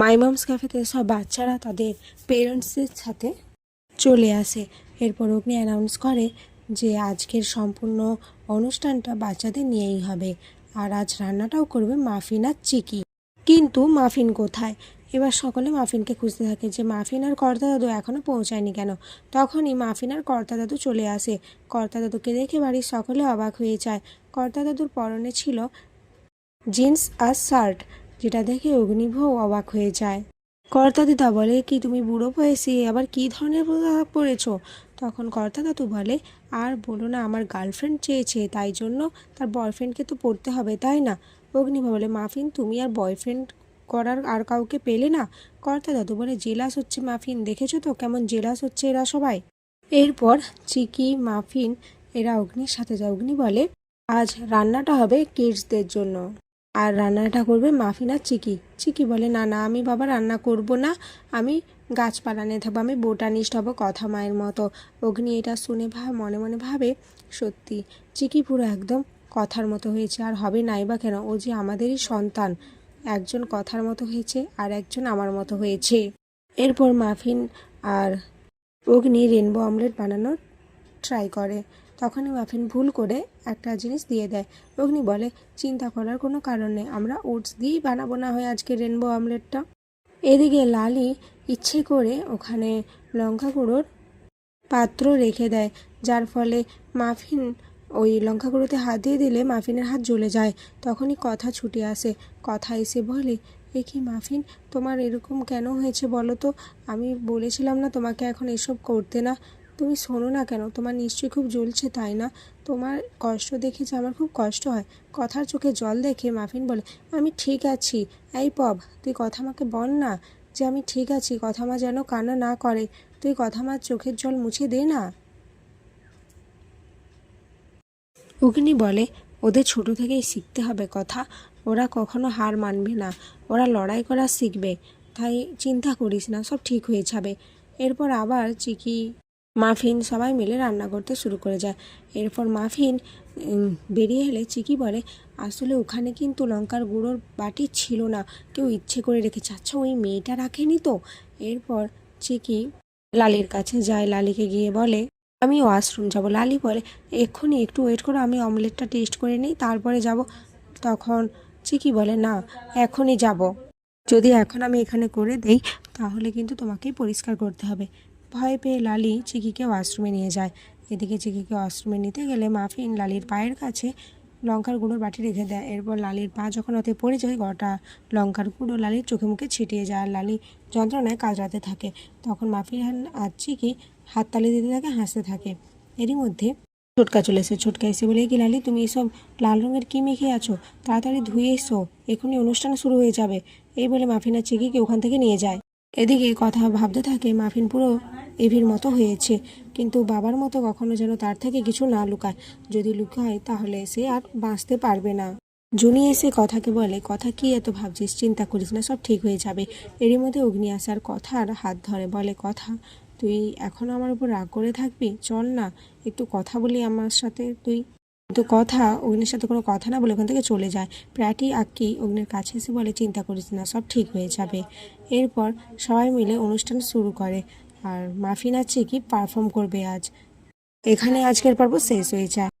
মাইমামস ক্যাফেতে সব বাচ্চারা তাদের পেরেন্টসদের সাথে চলে আসে। এরপর অগ্নি অ্যানাউন্স করে যে আজকের সম্পূর্ণ অনুষ্ঠানটা বাচ্চাদের নিয়েই হবে। আর আজ রান্নাটাও করবে মাফিন আর চিকি। কিন্তু মাফিন কোথায়? এবার সকলে মাফিনকে খুঁজতে থাকে যে মাফিন আর কর্তা দাদু এখনও পৌঁছায়নি কেন? তখনই মাফিন আর কর্তা দাদু চলে আসে। কর্তা দাদুকে দেখে বাড়ির সকলে অবাক হয়ে যায়। কর্তা দাদুর পরনে ছিল জিন্স আর শার্ট যেটা দেখে অগ্নিভও অবাক হয়ে যায়। কর্তা দিদা বলে, কি তুমি বুড়ো বয়সে আবার কী ধরনের পোশাক পরেছো তখন কর্তা দাদু বলে, আর বলো না, আমার গার্লফ্রেন্ড চেয়েছে, তাই জন্য তার বয়ফ্রেন্ডকে তো পড়তে হবে, তাই না? অগ্নিভা বলে, মাফিন, তুমি আর বয়ফ্রেন্ড করার আর কাউকে পেলে না? কর্তা দাদু বলে, জেলাস হচ্ছে মাফিন, দেখেছ তো কেমন জেলাস হচ্ছে এরা সবাই? এরপর চিকি, মাফিন, এরা অগ্নির সাথে যায়। অগ্নি বলে, আজ রান্নাটা হবে কিডসদের জন্য। আর রান্নাটা করবে মাফিন চিকি। চিকি বলে, না না, আমি বাবা রান্না করব না। আমি গাছপালা নিয়ে থাকব, আমি বোটানিস্ট হব কথা মায়ের মতো। অগ্নি এটা শুনে ভাব মনে মনে ভাবে, সত্যি, চিকি পুরো একদম কথার মতো হয়েছে, আর হবে নাই বা কেন? ও যে আমাদেরই সন্তান। একজন কথার মতো হয়েছে, আর একজন আমার মতো হয়েছে। এরপর মাফিন আর অগ্নি রেনবো অমলেট বানানোর ট্রাই করে। তখনই মাফিন ভুল করে একটা জিনিস দিয়ে দেয়। অগ্নি বলে, চিন্তা করার কোনো কারণ নেই, আমরা ওটস দিয়েই বানাবো না হয় আজকে রেনবো অমলেটটা এদিকে লালি ইচ্ছে করে ওখানে লঙ্কা গুঁড়োর পাত্র রেখে দেয়, যার ফলে মাফিন ওই লঙ্কা গুঁড়োতে হাত দিয়ে দিলে মাফিনের হাত জ্বলে যায়। তখনই কথা ছুটে আসে। কথা এসে বলে, এ কি মাফিন, তোমার এরকম কেন হয়েছে বলো তো? আমি বলেছিলাম না তোমাকে এখন এসব করতে না। তুমি শোনো না কেন? তোমার নিশ্চয়ই খুব জ্বলছে, তাই না? তোমার কষ্ট দেখে যে আমার খুব কষ্ট হয়। কথার চোখে জল দেখে মাফিন বলে, আমি ঠিক আছি। এই পব, তুই কথা আমাকে বল না যে আমি ঠিক আছি। কথা মা যেন কান্না না করে। তুই কথা মার চোখের জল মুছে দে না। অগ্নি বলে, ওদের ছোট থেকেই শিখতে হবে কথা। ওরা কখনো হার মানবে না। ওরা লড়াই করা শিখবে। তাই চিন্তা করিস না, সব ঠিক হয়ে যাবে। এরপর আবার চিকি মাফিন সবাই মিলে রান্না করতে শুরু করে যায়। এরপর মাফিন বেরিয়ে এলে চিকি বলে, আসলে ওখানে কিন্তু লঙ্কার গুঁড়োর বাটি ছিল না। কেউ ইচ্ছে করে রেখেছে। আচ্ছা ওই মেয়েটা রাখেনি তো? এরপর চিকি লালির কাছে যায়। লালিকে গিয়ে বলে, আমি ওয়াশরুম যাব। লালি বলে, এক্ষুনি একটু ওয়েট করো, আমি অমলেটটা টেস্ট করে নিই, তারপরে যাব। তখন চিকি বলে, না, এখনই যাব। যদি এখন আমি এখানে করে দেই, তাহলে কিন্তু তোমাকেই পরিষ্কার করতে হবে। ভয় পেয়ে লালি চিকিকে ওয়াশরুমে নিয়ে যায়। এদিকে চিকিকে ওয়াশরুমে নিতে গেলে মাফিন লালির পায়ের কাছে লঙ্কার গুঁড়োর বাটি রেখে দেয়। এরপর লালির পা যখন ওতে পড়ে যায়, গোটা লঙ্কার গুঁড়ো লালির চোখে মুখে ছিটিয়ে যায় আর লালি যন্ত্রণায় কাজরাতে থাকে। তখন মাফিন আর চিকি হাততালি দিতে থাকে, হাসতে থাকে। এরই মধ্যে ছোটকা চলে এসে, ছোটকা এসে বলে, কি লালি, তুমি এসব লাল রঙের কি মেখে আছো? তাড়াতাড়ি ধুয়ে এসো, এখনই অনুষ্ঠান শুরু হয়ে যাবে। এই বলে মাফিন চিকিকে ওখান থেকে নিয়ে যায়। এদিকে কথা ভাবতে থাকে মাফিন পুরো এভির মতো হয়েছে। কিন্তু বাবার মতো কখনো যেন তার থেকে কিছু না লুকায়। যদি লুকায়, তাহলে সে আর বাঁচতে পারবে না। জুনি এসে কথাকে বলে, কথা কি এত ভাবছিস? চিন্তা করিস না, সব ঠিক হয়ে যাবে। এরই মধ্যে অগ্নি আসার কথা আর হাত ধরে, বলে, কথা, তুই এখন আমার উপর রাগ করে থাকবি? চল না, একটু কথা বলি আমার সাথে, তুই। কিন্তু কথা, অগ্নির সাথে কোনো কথা না বলে ওখান থেকে চলে যায়। প্রাটি আক্কি অগ্নির কাছে এসে বলে, চিন্তা করিস না, সব ঠিক হয়ে যাবে। এরপর সবাই মিলে অনুষ্ঠান শুরু করে। আর মাফিন কি? পারফর্ম করবে আজ। এখানে আজকের পর্ব শেষ হয়ে যায়